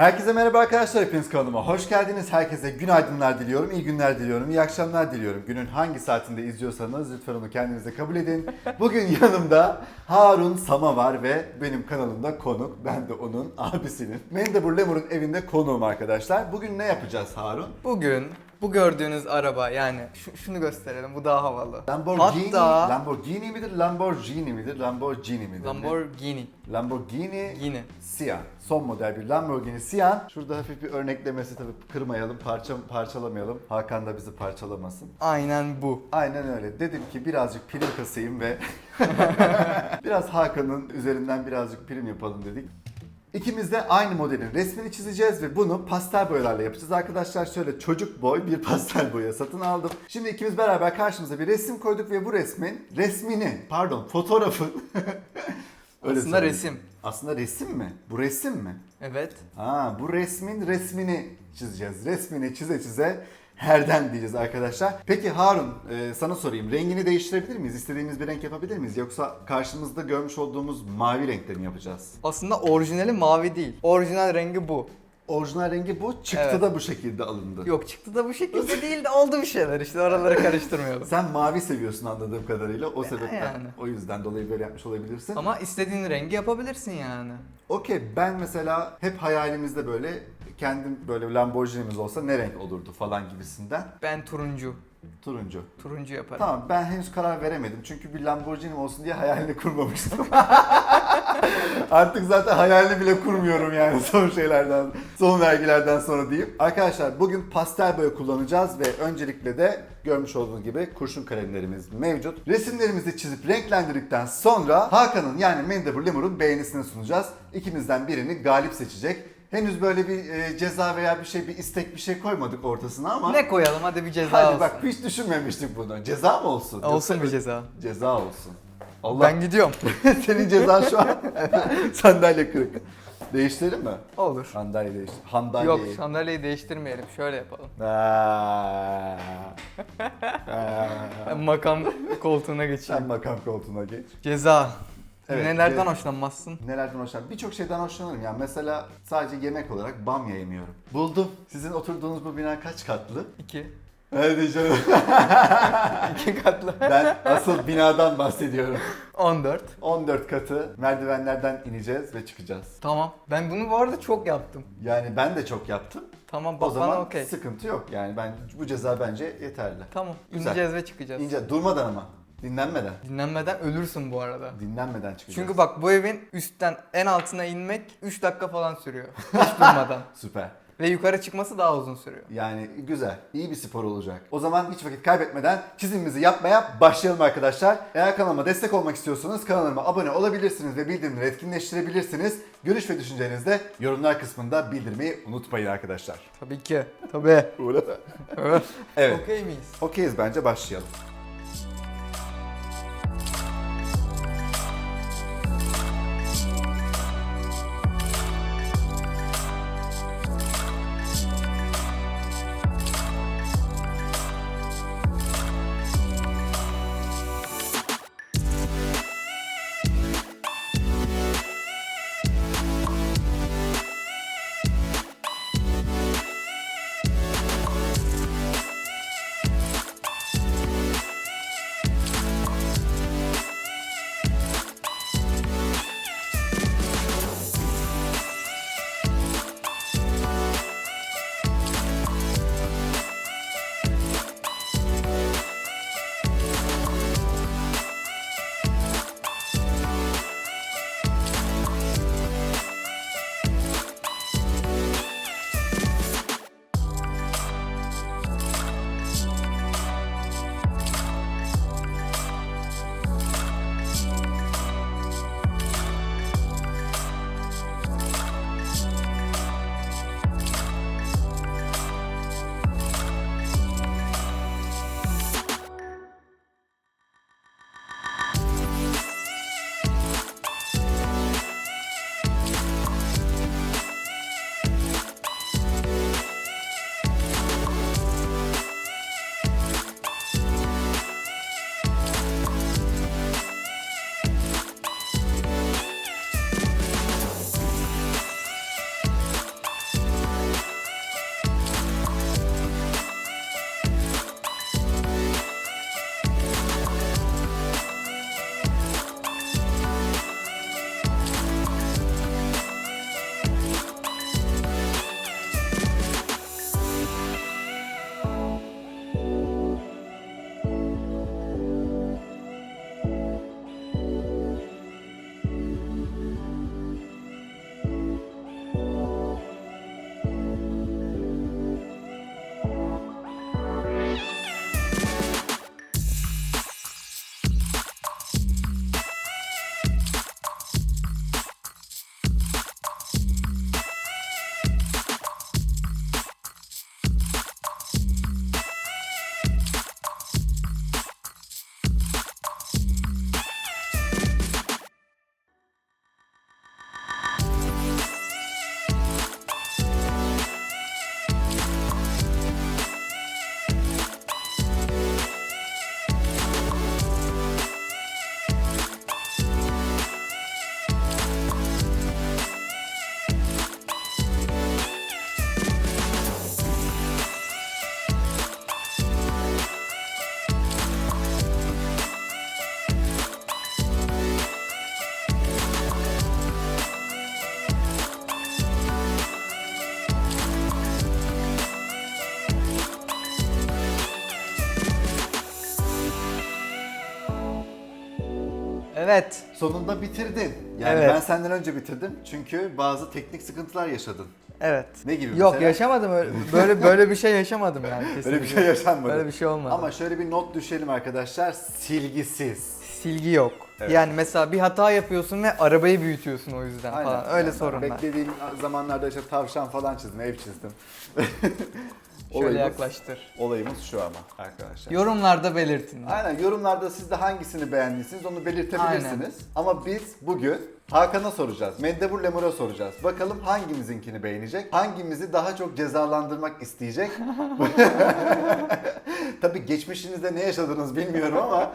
Herkese merhaba arkadaşlar, hepiniz kanalıma hoş geldiniz. Herkese günaydınlar diliyorum, iyi günler diliyorum, iyi akşamlar diliyorum. Günün hangi saatinde izliyorsanız lütfen onu kendinize kabul edin. Bugün yanımda Harun Sama var ve benim kanalımda konuk. Ben de onun abisinin. Mendebur Lemur'un evinde konuğum arkadaşlar. Bugün ne yapacağız Harun? Bugün bu gördüğünüz araba yani şu- şunu gösterelim bu daha havalı. Lamborghini, Hatta Lamborghini midir, Lamborghini midir, Lamborghini midir? Lamborghini. Lamborghini Yine. Siyan. Son model bir Lamborghini Siyan. Şurada hafif bir örneklemesi tabii kırmayalım, parça parçalamayalım. Hakan da bizi parçalamasın. Aynen bu. Aynen öyle. Dedim ki birazcık prim kasayım ve biraz Hakan'ın üzerinden birazcık prim yapalım dedik. İkimiz de aynı modelin resmini çizeceğiz ve bunu pastel boyalarla yapacağız. Arkadaşlar şöyle çocuk boy bir pastel boya satın aldım. Şimdi ikimiz beraber karşımıza bir resim koyduk ve bu resmin resmini, pardon fotoğrafın Öyle Aslında söyleyeyim. resim. Aslında resim mi? Bu resim mi? Evet. Ha, bu resmin resmini çizeceğiz. Resmini çize çize herden diyeceğiz arkadaşlar. Peki Harun e, sana sorayım. Rengini değiştirebilir miyiz? İstediğimiz bir renk yapabilir miyiz? Yoksa karşımızda görmüş olduğumuz mavi renkte mi yapacağız? Aslında orijinali mavi değil. Orijinal rengi bu. Orijinal rengi bu. Çıktı Evet. da bu şekilde alındı. Yok çıktı da bu şekilde değil de oldu bir şeyler işte oraları karıştırmayalım. Sen mavi seviyorsun anladığım kadarıyla. O sebepten, yani. o yüzden dolayı böyle yapmış olabilirsin. Ama istediğin rengi yapabilirsin yani. Okey ben mesela hep hayalimizde böyle kendim böyle Lamborghini'miz olsa ne renk olurdu falan gibisinden. Ben turuncu. Turuncu. Turuncu yaparım. Tamam ben henüz karar veremedim çünkü bir Lamborghini olsun diye hayalini kurmamıştım. Artık zaten hayalini bile kurmuyorum yani son şeylerden, son vergilerden sonra diyeyim. Arkadaşlar bugün pastel boya kullanacağız ve öncelikle de görmüş olduğunuz gibi kurşun kalemlerimiz mevcut. Resimlerimizi çizip renklendirdikten sonra Hakan'ın yani Mendebur Lemur'un beğenisini sunacağız. İkimizden birini galip seçecek. Henüz böyle bir e, ceza veya bir şey, bir istek bir şey koymadık ortasına ama... Ne koyalım hadi bir ceza Hadi olsun. bak hiç düşünmemiştik bunu. Ceza mı olsun? Olsun bir ceza. Ceza olsun. Allah Ben gidiyorum. senin cezan şu an sandalye kırık. Değiştirelim mi? Olur. Sandalye değiştir. Handalye. Yok sandalyeyi değiştirmeyelim. Şöyle yapalım. Aa. Aa. Ben makam koltuğuna Sen geçeyim. makam koltuğuna geç. Ceza. Evet, Nelerden ce- hoşlanmazsın? Nelerden hoşlanırım? Birçok şeyden hoşlanırım. Yani mesela sadece yemek olarak bamya yemiyorum. Buldum. Sizin oturduğunuz bu bina kaç katlı? İki. Hadi canım. İki katlı. Ben asıl binadan bahsediyorum. 14. 14 katı merdivenlerden ineceğiz ve çıkacağız. Tamam. Ben bunu bu arada çok yaptım. Yani ben de çok yaptım. Tamam O zaman okey. sıkıntı yok. Yani ben bu ceza bence yeterli. Tamam. Güzel. İneceğiz ve çıkacağız. İnce durmadan ama. Dinlenmeden. Dinlenmeden ölürsün bu arada. Dinlenmeden çıkacağız. Çünkü bak bu evin üstten en altına inmek 3 dakika falan sürüyor. Hiç durmadan. Süper. Ve yukarı çıkması daha uzun sürüyor. Yani güzel. iyi bir spor olacak. O zaman hiç vakit kaybetmeden çizimimizi yapmaya başlayalım arkadaşlar. Eğer kanalıma destek olmak istiyorsanız kanalıma abone olabilirsiniz ve bildirimleri etkinleştirebilirsiniz. Görüş ve düşüncelerinizi de yorumlar kısmında bildirmeyi unutmayın arkadaşlar. Tabii ki. Tabii. Evet. Evet. Okey miyiz? Okeyiz bence başlayalım. Evet. Sonunda bitirdin. Yani Evet. ben senden önce bitirdim. Çünkü bazı teknik sıkıntılar yaşadın. Evet. Ne gibi Yok mesela? yaşamadım öyle böyle böyle bir şey yaşamadım yani kesinlikle. Öyle bir şey yaşanmadı. Böyle bir şey olmadı. Ama şöyle bir not düşelim arkadaşlar. Silgisiz. silgi yok. Evet. Yani mesela bir hata yapıyorsun ve arabayı büyütüyorsun o yüzden falan. Öyle Yani sorunlar. Beklediğim zamanlarda işte tavşan falan çizdim, ev çizdim. Şöyle Olayımız- yaklaştır. Olayımız şu ama arkadaşlar. Yorumlarda belirtin. Aynen yorumlarda siz de hangisini beğendiyseniz onu belirtebilirsiniz. Ama biz bugün Hakan'a soracağız. Mendebur Lemur'a soracağız. Bakalım hangimizinkini beğenecek? Hangimizi daha çok cezalandırmak isteyecek? Tabii geçmişinizde ne yaşadınız bilmiyorum ama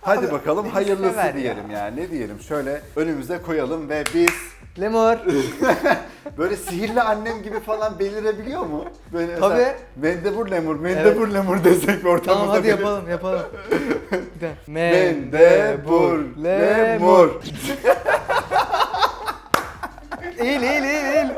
Hadi bakalım beni hayırlısı ya. diyelim yani. Ne diyelim? Şöyle önümüze koyalım ve biz Lemur. böyle sihirli annem gibi falan belirebiliyor mu? Böyle Tabii. mesela Mendebur Lemur, Mendebur Lemur desek ortamızda tamam hadi belir- yapalım yapalım. Bir. Mendebur Lemur. Eğil eğil eğil eğil.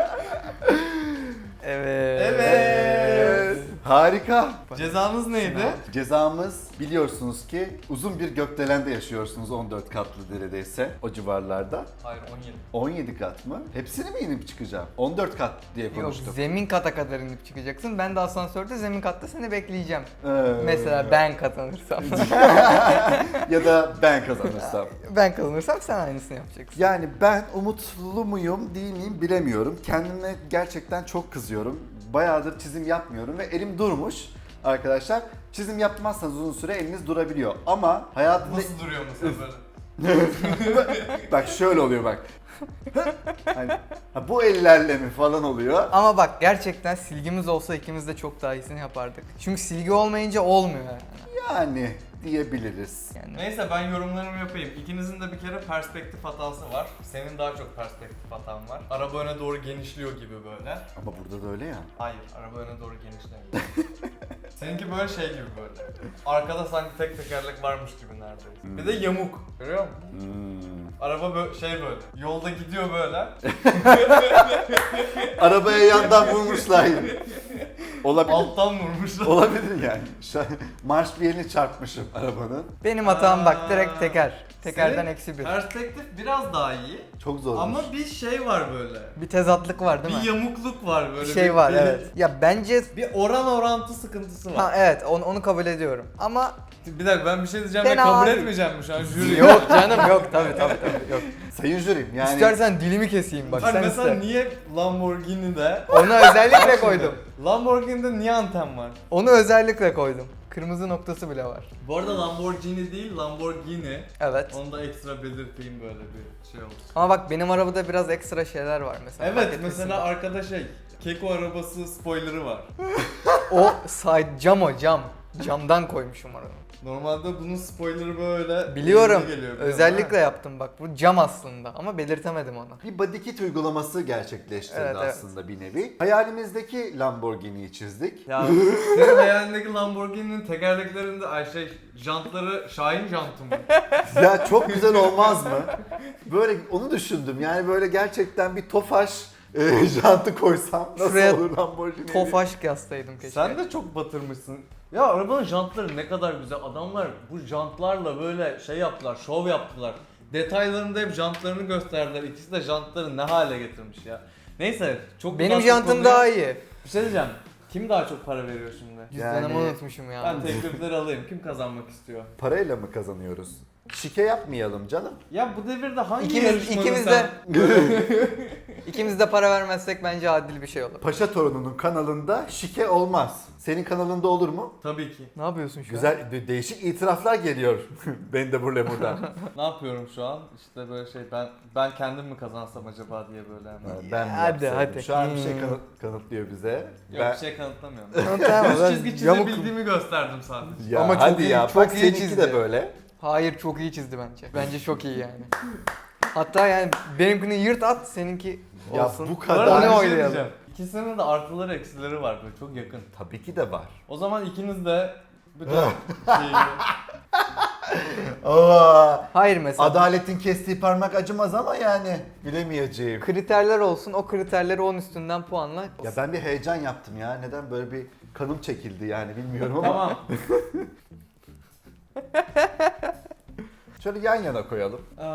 Evet. Evet. Harika. Cezamız neydi? Cezamız biliyorsunuz ki uzun bir gökdelende yaşıyorsunuz 14 katlı neredeyse o civarlarda. Hayır 17. 17 kat mı? Hepsini mi inip çıkacağım? 14 kat diye Yok konuştuk. zemin kata kadar inip çıkacaksın. Ben de asansörde zemin katta seni bekleyeceğim. Ee, Mesela ben kazanırsam. ya da ben kazanırsam. ben kazanırsam sen aynısını yapacaksın. Yani ben umutlu muyum değil miyim bilemiyorum. Kendime gerçekten çok kızıyorum. Bayağıdır çizim yapmıyorum ve elim durmuş arkadaşlar. Çizim yapmazsanız uzun süre eliniz durabiliyor. Ama hayatımda... Nasıl duruyor mesela böyle? bak şöyle oluyor bak. hani, ha, bu ellerle mi falan oluyor. Ama bak gerçekten silgimiz olsa ikimiz de çok daha iyisini yapardık. Çünkü silgi olmayınca olmuyor yani. Yani diyebiliriz. yani. Neyse ben yorumlarımı yapayım. İkinizin de bir kere perspektif hatası var. Senin daha çok perspektif hatan var. Araba öne doğru genişliyor gibi böyle. Ama burada da öyle ya. Hayır, araba öne doğru genişlemiyor. Seninki böyle şey gibi böyle. Arkada sanki tek tekerlek varmış gibi neredeyse. Bir de yamuk. Görüyor musun? Hmm. Araba böyle şey böyle. Yolda gidiyor böyle. Arabaya yandan vurmuşlar. Olabilir. Alttan vurmuşlar. Olabilir yani. Şu an marş bir yerini çarpmışım arabanın. Benim hatam bak direkt teker. Tekerden Senin eksi bir. Perspektif biraz daha iyi. Çok zor. Ama bir şey var böyle. Bir tezatlık var değil mi? Bir yamukluk var böyle. Bir şey var bir- evet. Ya bence Bir oran orantı sıkıntısı var. ha evet onu, onu kabul ediyorum. Ama Bir dakika ben bir şey diyeceğim Fena ve kabul değil. etmeyeceğim mi şu an jüri? yok canım yok tabii tabii tabii yok. Sayın jürim yani. İstersen dilimi keseyim bak Hani sen mesela iste. niye Lamborghini'de Onu özellikle koydum. Lamborghini'de niye anten var? Onu özellikle koydum. Kırmızı noktası bile var. Bu arada Lamborghini değil Lamborghini. Evet. Onu da ekstra belirteyim böyle bir şey olsun. Ama bak benim arabada biraz ekstra şeyler var mesela. fark Evet etmişsin. mesela arkada şey Keko arabası spoilerı var. O side cam o cam. Camdan koymuşum onu. Normalde bunun spoilerı böyle Biliyorum. geliyor, Özellikle musun? yaptım bak. Bu cam aslında ama belirtemedim onu. Bir body kit uygulaması gerçekleştirdi Evet, evet. aslında bir nevi. Hayalimizdeki Lamborghini'yi çizdik. Ya senin hayalindeki Lamborghini'nin tekerleklerinde ay şey jantları Şahin jantı mı? ya çok güzel olmaz mı? Böyle onu düşündüm. Yani böyle gerçekten bir tofaş e, jantı koysam nasıl Şuraya olur Lamborghini? Tofaş yazsaydım keşke. Sen de çok batırmışsın. Ya arabanın jantları ne kadar güzel. Adamlar bu jantlarla böyle şey yaptılar, şov yaptılar. Detaylarında hep jantlarını gösterdiler. İkisi de jantları ne hale getirmiş ya. Neyse çok Benim uzattık jantım konuyu. daha iyi. Bir şey diyeceğim. Kim daha çok para veriyor şimdi? Cüzdanımı Yani- unutmuşum ya. Ben teklifleri alayım. Kim kazanmak istiyor? Parayla mı kazanıyoruz? Şike yapmayalım canım. Ya bu devirde hangi İkimiz, yarışmanın ikimiz sen- de ikimiz de para vermezsek bence adil bir şey olur. Paşa torununun kanalında şike olmaz. Senin kanalında olur mu? Tabii ki. Ne yapıyorsun şu an? Güzel, de- değişik itiraflar geliyor. ben de buraya buradan. Ne yapıyorum şu an? İşte böyle şey ben ben kendim mi kazansam acaba diye böyle hemen. ben mi Hadi, yapsaydım? hadi. Şu an bir şey Hmm. kanıt- kanıtlıyor bize. Yok ben... bir şey kanıtlamıyorum. Tamam, tamam, Düz ben çizgi yamuk- çizebildiğimi gösterdim sadece. Ya Ama çok hadi iyi- ya. çok Bak iyi seninki çizdi. de böyle. Hayır çok iyi çizdi bence. Bence çok iyi yani. Hatta yani benimkini yırt at seninki Ya olsun. bu Bu kadar. Onu bir şey oynayalım. diyeceğim. İkisinin de artıları eksileri var böyle çok yakın. Tabii ki de var. O zaman ikiniz de bütün şeyi... Aa, Hayır mesela. adaletin kestiği parmak acımaz ama yani bilemeyeceğim. kriterler olsun. O kriterleri 10 üstünden puanla. Ya ben bir heyecan yaptım ya. Neden böyle bir kanım çekildi yani bilmiyorum ama. tamam. Şöyle yan yana koyalım. Aa,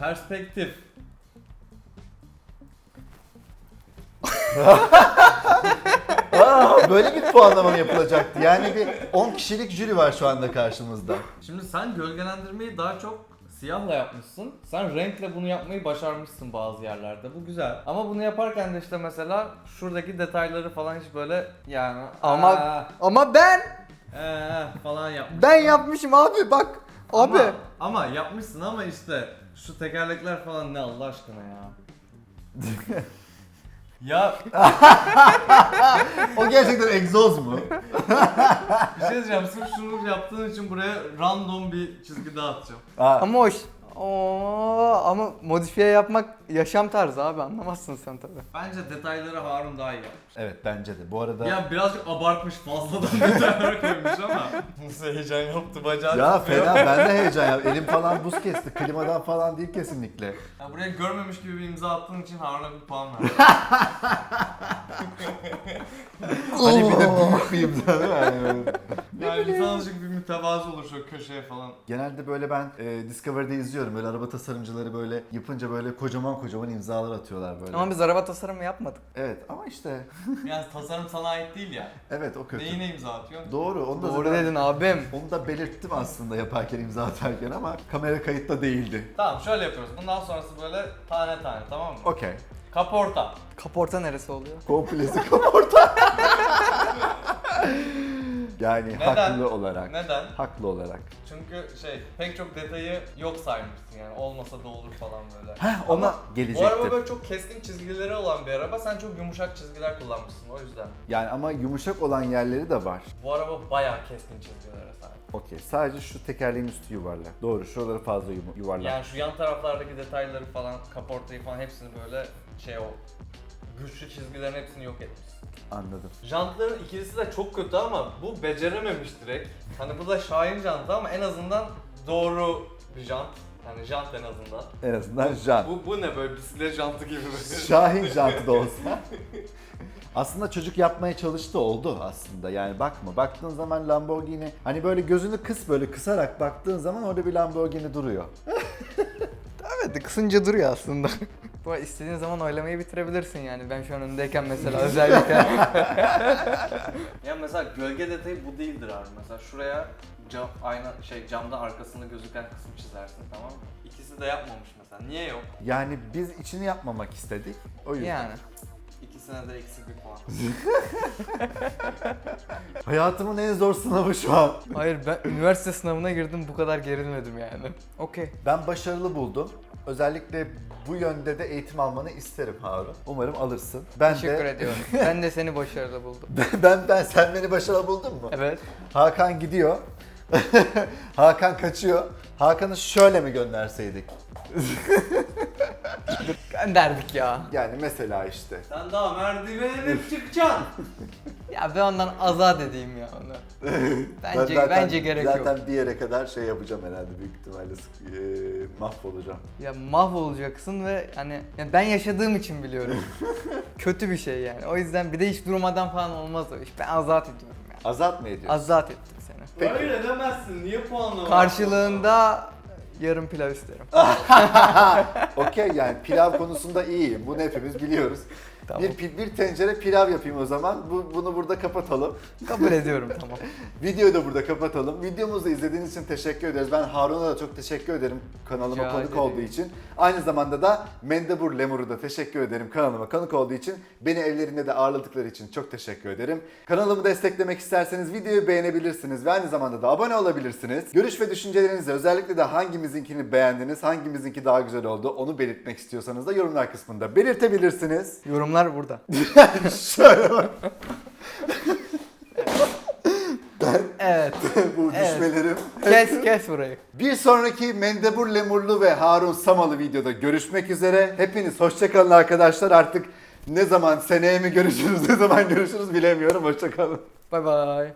perspektif. Aa, böyle bir puanlama mı yapılacaktı? Yani bir 10 kişilik jüri var şu anda karşımızda. Şimdi sen gölgelendirmeyi daha çok siyahla yapmışsın. Sen renkle bunu yapmayı başarmışsın bazı yerlerde. Bu güzel. Ama bunu yaparken de işte mesela şuradaki detayları falan hiç böyle yani Ama aa, ama ben ee, falan yapmış. ben yapmışım abi bak. Abi. Ama, ama yapmışsın ama işte şu tekerlekler falan ne Allah aşkına ya. ya O gerçekten egzoz mu? bir şey diyeceğim sırf şunu yaptığın için buraya random bir çizgi daha atacağım. Aa, Ama hoş. Oo, ama modifiye yapmak yaşam tarzı abi anlamazsın sen tabii. Bence detayları Harun daha iyi yapmış. evet bence de. Bu arada Ya birazcık abartmış fazladan detaylar koymuş ama. Nasıl heyecan yaptı bacağı ya titriyor. fena ben de heyecan ya. Elim falan buz kesti. Klimadan falan değil kesinlikle. Ya buraya görmemiş gibi bir imza attığın için Harun'a bir puan ver. Hani bir de büyük bir imza değil mi? Yani böyle. yani insan azıcık bir mütevazı olur şu köşeye falan. Genelde böyle ben e, Discovery'de izliyorum. Böyle araba tasarımcıları böyle yapınca böyle kocaman kocaman imzalar atıyorlar böyle. Ama biz araba tasarımı yapmadık. Evet ama işte Yani tasarım sana ait değil ya. evet o kötü. Neyine imza atıyorsun? Doğru onu da Doğru zaten- dedin abim. Onu da belirttim aslında yaparken imza atarken ama kamera kayıtta değildi. Tamam şöyle yapıyoruz. Bundan sonrası böyle tane tane tamam mı? Okey. Kaporta. Kaporta neresi oluyor? Komplesi kaporta. yani Neden? haklı olarak. Neden? Haklı olarak. Çünkü şey pek çok detayı yok saymışsın yani olmasa da olur falan böyle. Heh, ona Ama gelecektim. Bu araba böyle çok keskin çizgileri olan bir araba. Sen çok yumuşak çizgiler kullanmışsın o yüzden. Yani ama yumuşak olan yerleri de var. Bu araba bayağı keskin çizgilere sahip. Okey. Sadece şu tekerleğin üstü yuvarlak. Doğru. Şuraları fazla yum- yuvarlak. Yani şu yan taraflardaki detayları falan, kaportayı falan hepsini böyle şey o güçlü çizgilerin hepsini yok etmiş. Anladım. Jantların ikilisi de çok kötü ama bu becerememiş direkt. Hani bu da Şahin jantı ama en azından doğru bir jant. Hani jant en azından. En azından jant. Bu, bu ne böyle bisiklet jantı gibi böyle. Şahin jantı da olsa. Aslında çocuk yapmaya çalıştı oldu aslında yani bakma baktığın zaman Lamborghini hani böyle gözünü kıs böyle kısarak baktığın zaman orada bir Lamborghini duruyor. Evet kısınca duruyor aslında. Bu arada istediğin zaman oylamayı bitirebilirsin yani. Ben şu an öndeyken mesela özellikle. Ya mesela gölge detayı bu değildir abi. Mesela şuraya cam, ayna şey camda arkasında gözüken kısım çizersin tamam mı? İkisi de yapmamış mesela. Niye yok? Yani biz içini yapmamak istedik o yüzden. yani. İkisine de eksi bir puan. Hayatımın en zor sınavı şu an. Hayır ben üniversite sınavına girdim bu kadar gerilmedim yani. Okey. Ben başarılı buldum. Özellikle bu yönde de eğitim almanı isterim Harun. Umarım alırsın. Ben Teşekkür de ediyorum. Ben de seni başarılı buldum. ben ben sen beni başarılı buldun mu? Evet. Hakan gidiyor. Hakan kaçıyor. Hakan'ı şöyle mi gönderseydik? Gönderdik ya. Yani mesela işte. Sen daha merdivene çıkacaksın. Ya ben ondan azat edeyim ya onu. Bence Ben zaten- bence gerek zaten yok. bir yere kadar şey yapacağım herhalde büyük ihtimalle sık- eee, mahvolacağım. Ya mahvolacaksın ve hani yani ben yaşadığım için biliyorum. Kötü bir şey yani. O yüzden bir de hiç durmadan falan olmaz o iş. Ben azat ediyorum yani. Azat mı ediyorsun? Azat ettim seni. Peki. Böyle edemezsin. Niye puanlama? Karşılığında yarım pilav isterim. Okey yani pilav konusunda iyiyim. Bunu hepimiz biliyoruz. Tamam. Bir, pi- bir tencere pilav yapayım o zaman. Bu, bunu burada kapatalım. Kabul ediyorum tamam. Videoyu da burada kapatalım. Videomuzu izlediğiniz için teşekkür ederiz. Ben Harun'a da çok teşekkür ederim kanalıma Rica konuk ederim. olduğu için. Aynı zamanda da Mendebur Lemur'u da teşekkür ederim kanalıma konuk olduğu için. Beni evlerinde de ağırladıkları için çok teşekkür ederim. Kanalımı desteklemek isterseniz videoyu beğenebilirsiniz ve aynı zamanda da abone olabilirsiniz. Görüş ve düşüncelerinizle özellikle de hangimizinkini beğendiniz, hangimizinki daha güzel oldu onu belirtmek istiyorsanız da yorumlar kısmında belirtebilirsiniz. Yorumlar burada. Şöyle bak Evet. bu Evet. düşmelerim. Kes kes burayı. Bir sonraki Mendebur Lemurlu ve Harun Samalı videoda görüşmek üzere. Hepiniz hoşçakalın arkadaşlar. Artık ne zaman seneye mi görüşürüz, ne zaman görüşürüz bilemiyorum. Hoşçakalın. Bay bay.